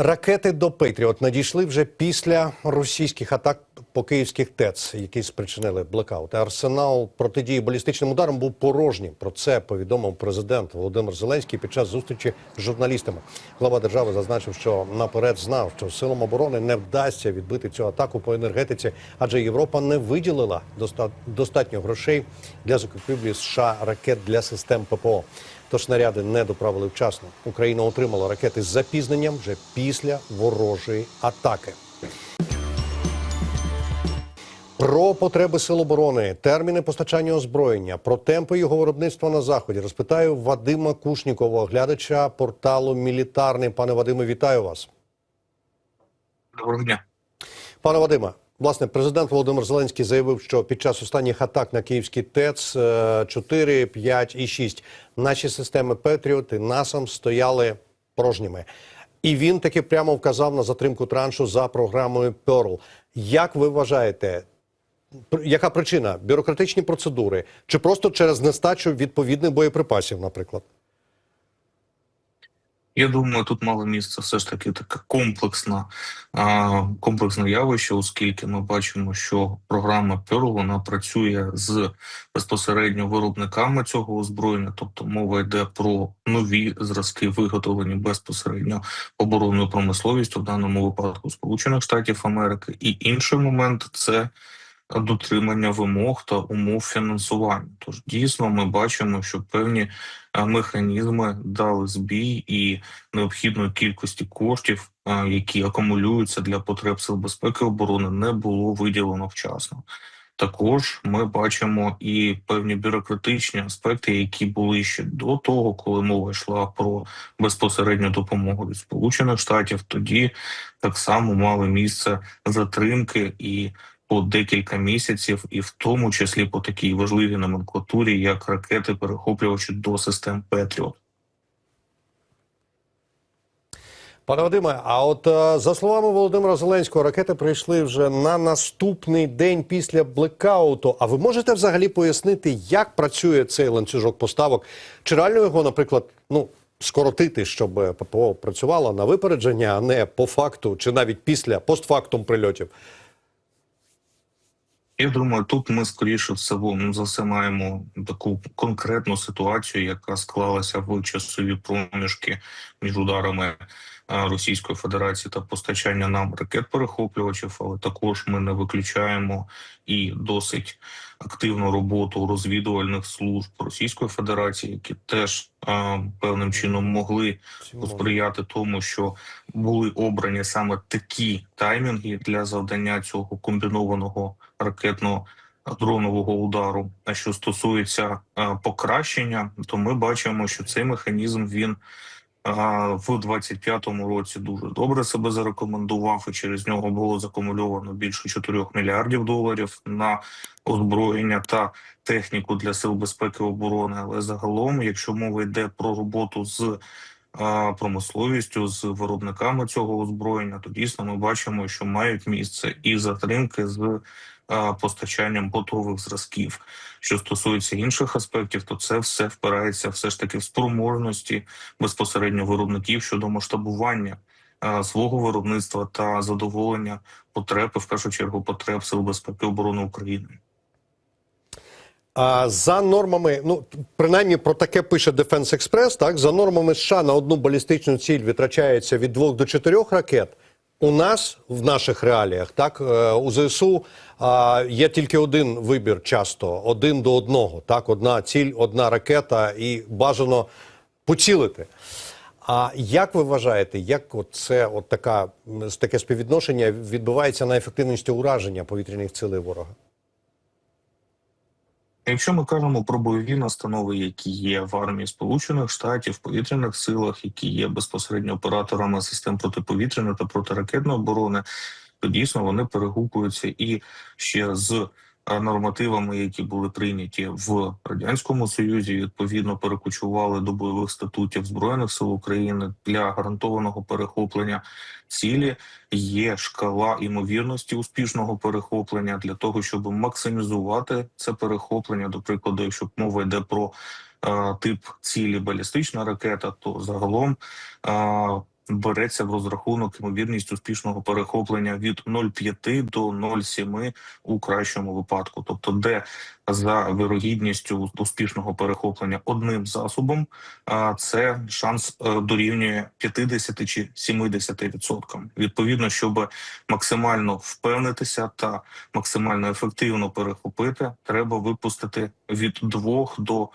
Ракети до Петріот надійшли вже після російських атак по київських ТЕЦ, які спричинили блекаут. Арсенал протидії балістичним ударам був порожнім. Про це повідомив президент Володимир Зеленський під час зустрічі з журналістами. Глава держави зазначив, що наперед знав, що силам оборони не вдасться відбити цю атаку по енергетиці, адже Європа не виділила доста- достатньо грошей для закупівлі США ракет для систем ППО. Тож снаряди не доправили вчасно. Україна отримала ракети з запізненням вже після ворожої атаки. Про потреби сил оборони, терміни постачання озброєння, про темпи його виробництва на заході розпитаю Вадима Кушнікова, глядача порталу Мілітарний. Пане Вадиме, вітаю вас. Доброго дня. Пане Вадиме, власне, президент Володимир Зеленський заявив, що під час останніх атак на київський ТЕЦ е, 4, 5 і 6 наші системи Петріот і НАСАМ стояли порожніми. І він таки прямо вказав на затримку траншу за програмою Pearl. Як ви вважаєте, яка причина? Бюрократичні процедури чи просто через нестачу відповідних боєприпасів, наприклад? Я думаю, тут мало місце все ж таки таке комплексна, комплексне явище, оскільки ми бачимо, що програма Pearl, вона працює з безпосередньо виробниками цього озброєння, тобто мова йде про нові зразки, виготовлені безпосередньо оборонною промисловістю, в даному випадку Сполучених Штатів Америки. І інший момент це дотримання вимог та умов фінансування. Тож дійсно ми бачимо, що певні механізми дали збій і необхідної кількості коштів, які акумулюються для потреб сил безпеки і оборони, не було виділено вчасно. Також ми бачимо і певні бюрократичні аспекти, які були ще до того, коли мова йшла про безпосередню допомогу від Сполучених Штатів. Тоді так само мали місце затримки і по декілька місяців, і в тому числі по такій важливій номенклатурі, як ракети перехоплювачі до систем Петріот. Пане Вадиме, а от е, за словами Володимира Зеленського, ракети прийшли вже на наступний день після блекауту. А ви можете взагалі пояснити, як працює цей ланцюжок поставок? Чи реально його, наприклад, ну скоротити, щоб ППО працювало на випередження, а не по факту, чи навіть після постфактум прильотів? Я думаю, тут ми скоріше всього ну, за все маємо таку конкретну ситуацію, яка склалася в часові проміжки між ударами Російської Федерації та постачання нам ракет-перехоплювачів, але також ми не виключаємо і досить активну роботу розвідувальних служб Російської Федерації, які теж а, певним чином могли посприяти тому, що були обрані саме такі таймінги для завдання цього комбінованого ракетного дронового удару. А що стосується е, покращення, то ми бачимо, що цей механізм він е, в 25-му році дуже добре себе зарекомендував, і через нього було закумульовано більше 4 мільярдів доларів на озброєння та техніку для сил безпеки і оборони. Але загалом, якщо мова йде про роботу з промисловістю з виробниками цього озброєння, то дійсно ми бачимо, що мають місце і затримки з постачанням готових зразків. Що стосується інших аспектів, то це все впирається все ж таки в спроможності безпосередньо виробників щодо масштабування свого виробництва та задоволення потреб, в першу чергу потреб сил безпеки оборони України. За нормами, ну принаймні про таке пише Defense Express, Так за нормами США на одну балістичну ціль витрачається від двох до чотирьох ракет. У нас в наших реаліях, так е, у ЗСУ а, є тільки один вибір, часто один до одного. Так, одна ціль, одна ракета, і бажано поцілити. А як ви вважаєте, як це от така таке співвідношення відбувається на ефективності ураження повітряних цілей ворога? Якщо ми кажемо про бойові настанови, які є в армії Сполучених Штатів, в повітряних силах, які є безпосередньо операторами систем протиповітряної та протиракетної оборони, то дійсно вони перегукуються і ще з нормативами, які були прийняті в радянському союзі, відповідно перекочували до бойових статутів збройних сил України для гарантованого перехоплення цілі. Є шкала імовірності успішного перехоплення для того, щоб максимізувати це перехоплення. До прикладу, якщо мова йде про е, тип цілі балістична ракета, то загалом е, береться в розрахунок ймовірність успішного перехоплення від 0,5 до 0,7 у кращому випадку, тобто де за вирогідністю успішного перехоплення одним засобом, це шанс е, дорівнює 50 чи 70%. Відповідно, щоб максимально впевнитися та максимально ефективно перехопити, треба випустити від двох до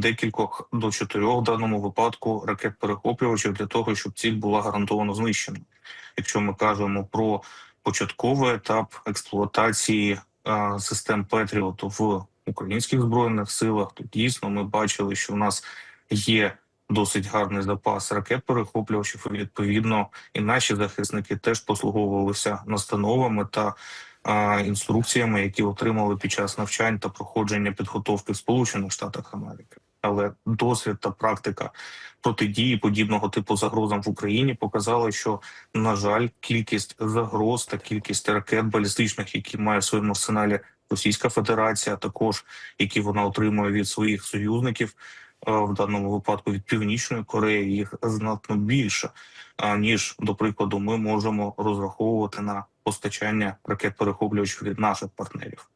декількох до чотирьох в даному випадку ракет перехоплювачів для того, щоб ціль була гарантовано знищена. Якщо ми кажемо про початковий етап експлуатації а, систем Петріот в українських збройних силах, то дійсно ми бачили, що в нас є досить гарний запас ракет перехоплювачів. І відповідно, і наші захисники теж послуговувалися настановами та інструкціями, які отримали під час навчань та проходження підготовки в Сполучених Штатах Америки. Але досвід та практика протидії подібного типу загрозам в Україні показали, що на жаль, кількість загроз та кількість ракет балістичних, які має в своєму арсеналі Російська Федерація, а також які вона отримує від своїх союзників, е, в даному випадку від Північної Кореї, їх знатно більше, ніж до прикладу, ми можемо розраховувати на постачання ракет перехоплювачів від наших партнерів.